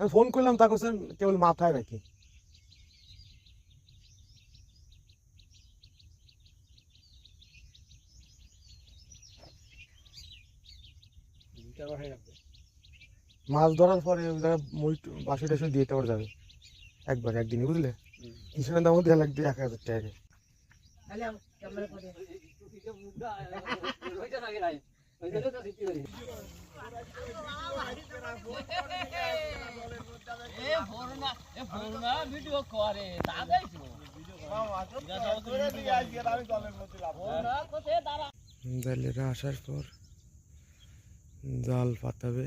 আমি ফোন করলাম তা করছেন কেবল মাথায় নাকি মাছ ধরার পরে বাসি টাসি দিয়ে দেওয়া যাবে। একবার একদিনই বুঝলে? কিষানের দামও দেওয়া লাগবে এক হাজার টাকা জালেরা আসার পর জাল পাতাবে।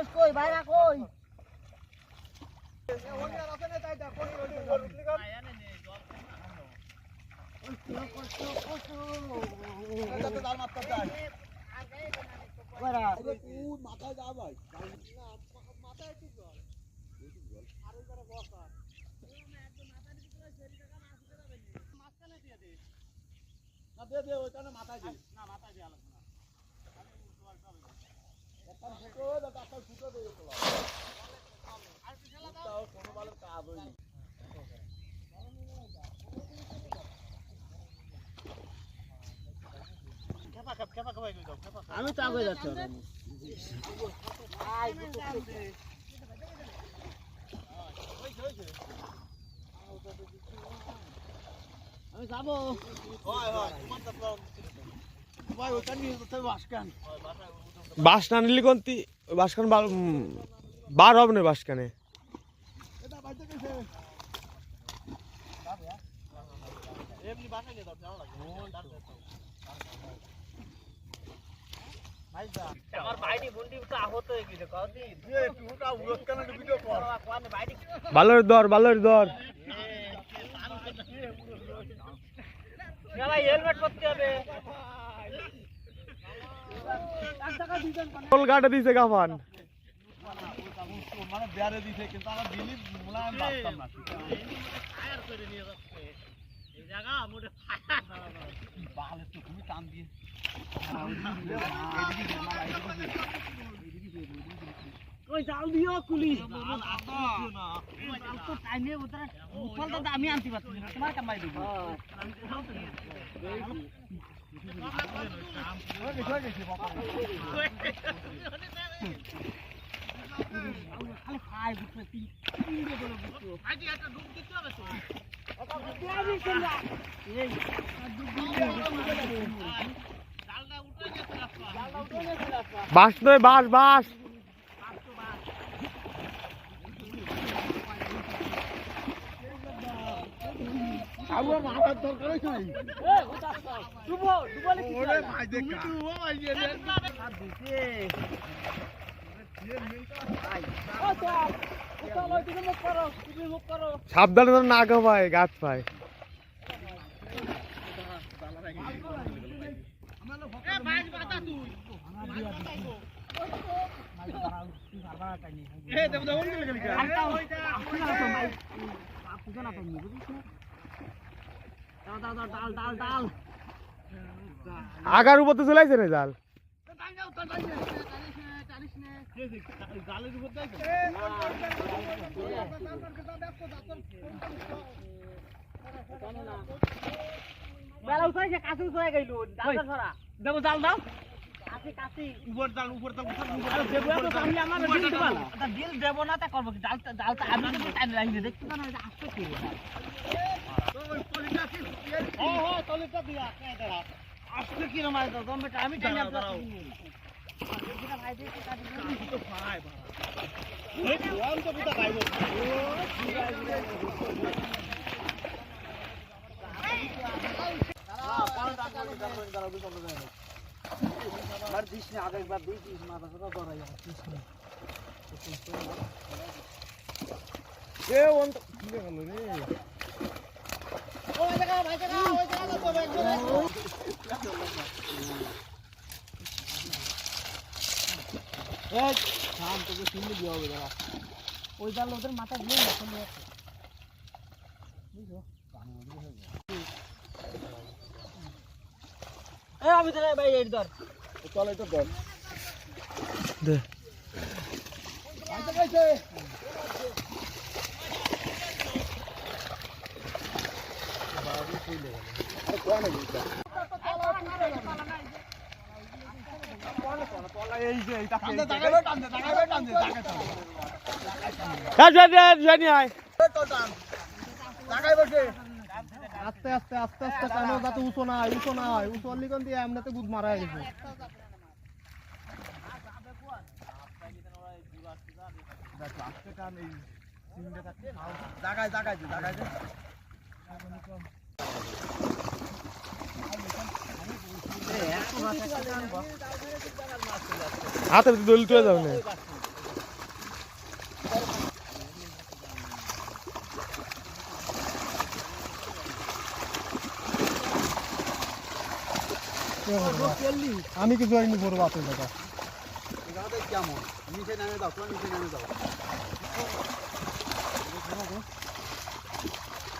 অমিতোষ কই বাইরা কই মাথায় যা ভাই না মাথায় দে। মাথায় একটা ফুটো দে একটা ফুটো দে তাও কোনো বালের কাজ হয়নি আমি তো আগে যাচ্ছি আমি যাব। হয় হয় তোমার নিয়ে যেতে বাসকান বাস না নিলে কোনটি বাসখান বার- হবে না বাসখানে কেন ভালোর দর। ভালোর দর হেলমেট করতে হবে। কলকাতা দিছে গাফান মানে বেয়ারে দিছে কিন্তু আমার দিলি মুলায়ম বাঁচতাম না ফায়ার করে নিয়ে যাচ্ছে এই জায়গা মোটে ফায়ার বালে তো তুমি টান দিয়ে ওই জাল দিও কুলি। তো টাইমে উতরা উফলটা তো আমি আনতে পারছি তোমার কামাই দেব। বাস নয় বাস বাস। Thank মাথার দরকার ওটা ডুবো ডুবলে কি ওরে ভাই দেখ ভাই যে দিছে সাবধানে যেন না পায় গাছ ভাই ডাল ডাল ডাল আগার উপর তো চলাইছে না জাল? দেখতে না এটা আসছে কি ও হো তলিটা দিয়া কেডা আসছে কি না মাই দাও তুমি আমি টাইম দাঁড়াও, দাঁড়াও। ভাই দেখতে কাটি তো পায় এই ওয়ান তো পুতা খাইব বার দিস না আগে একবার দিস মাথা কথা ধরাই আসছিস এ ওন কি গেল রে ওই জাল ওদের মাথা দিয়ে আমি তো ভাই এই ধর চলে তো দে আস্তে আস্তে আস্তে আস্তে টানো যাতে উঁচু না হয় উঁচু না হয় উঁচু হলে কোন দিয়ে এমনিতে গুদ মারা গেছে জাগায় জাগায় জাগায় হাতে দল তুলে যাও না। আমি কি জয়েন করব আপনার দাদা। কেমন? নিচে নামে দাও নিচে নামে দাও বস্তা ফেলা ওদের বস্তা ফেলা পাগলা মন্দির বস্তা বস্তা সব এই গেল এই সুদার টাইমে নিয়ে চলে ও বস্তা দাও বস্তা ধর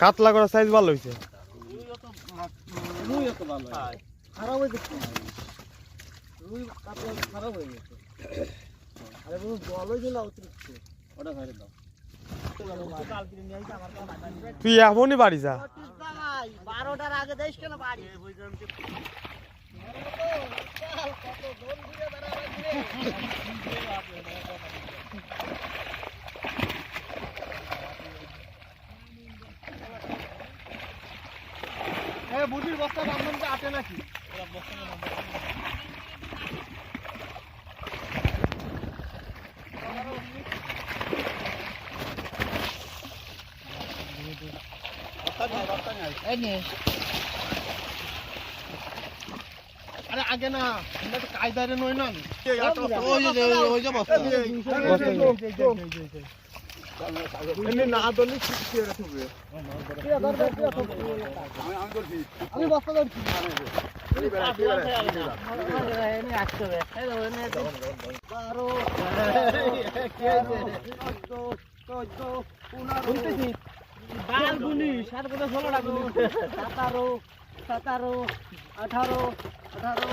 কাতলা করা সাইজ ভালো হয়েছে খারাপ হয়ে কাপড় খারাপ হয়ে গেছে। আরে বন্ধু জল হয়েছে না অতিরিক্ত ওটা ধরে দাও তুই এমনই বাড়ি যা। বারোটার আগে দেশ কেন বাড়ি? এ বুঝির বস্তা বান্ধন আটে নাকি আরে আগে না কায়দারে নই না এমনি আমি বস্তা ধরছি বারো চোদ্দ পনেরো শুনতেছি সাত কথা ষোলোটা গুনি সতেরো সতেরো আঠারো আঠারো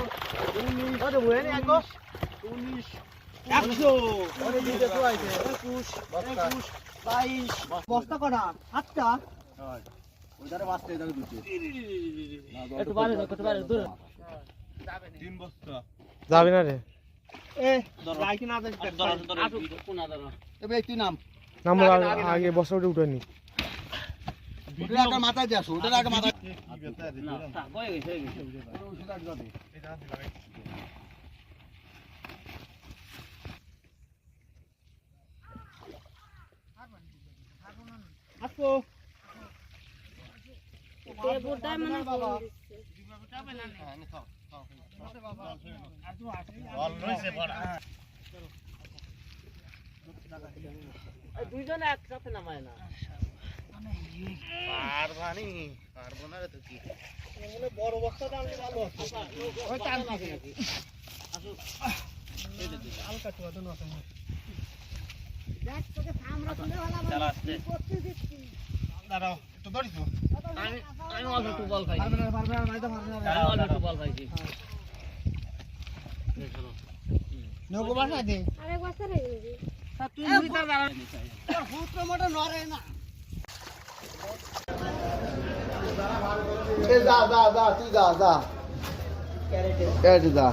উনিশ কত বই নি উনিশ একশো। ওরে দিতে তো আইছে। একুশ একুশ বাইশ। বস্তা। কটা? আটটা? ওইটারে বাঁচতে এটাকে দুটো। একটু বাইরে যাও, একটু দূরে। তিন বস্তা। যাবি না রে। এ না এবার তুই নাম। নাম আগে বসা উঠে উঠে নি। মাথায় আসো ওটার আগে মাথায় না, থাক, হয়ে গেছে, হয়ে গেছে। আসো এই দুইজনে একসাথে নামায় না মানে বড় বস্তাটা আনলে ভালো ওই টান নাকি নাকি হালকা চুয়া তো না দাঁড়াও একটু ধরিস আমি আমি অল্প একটু বল খাইছি পারবে না পারবে না নাই তো পারবে না আমি অল্প একটু বল খাইছি নৌকো বাসা দে আরেক বস্তা রেখে দিবি তুই মুইটা দাঁড়া পুত্র মোটা নরে না। যা যা যা তুই যা যা। যা।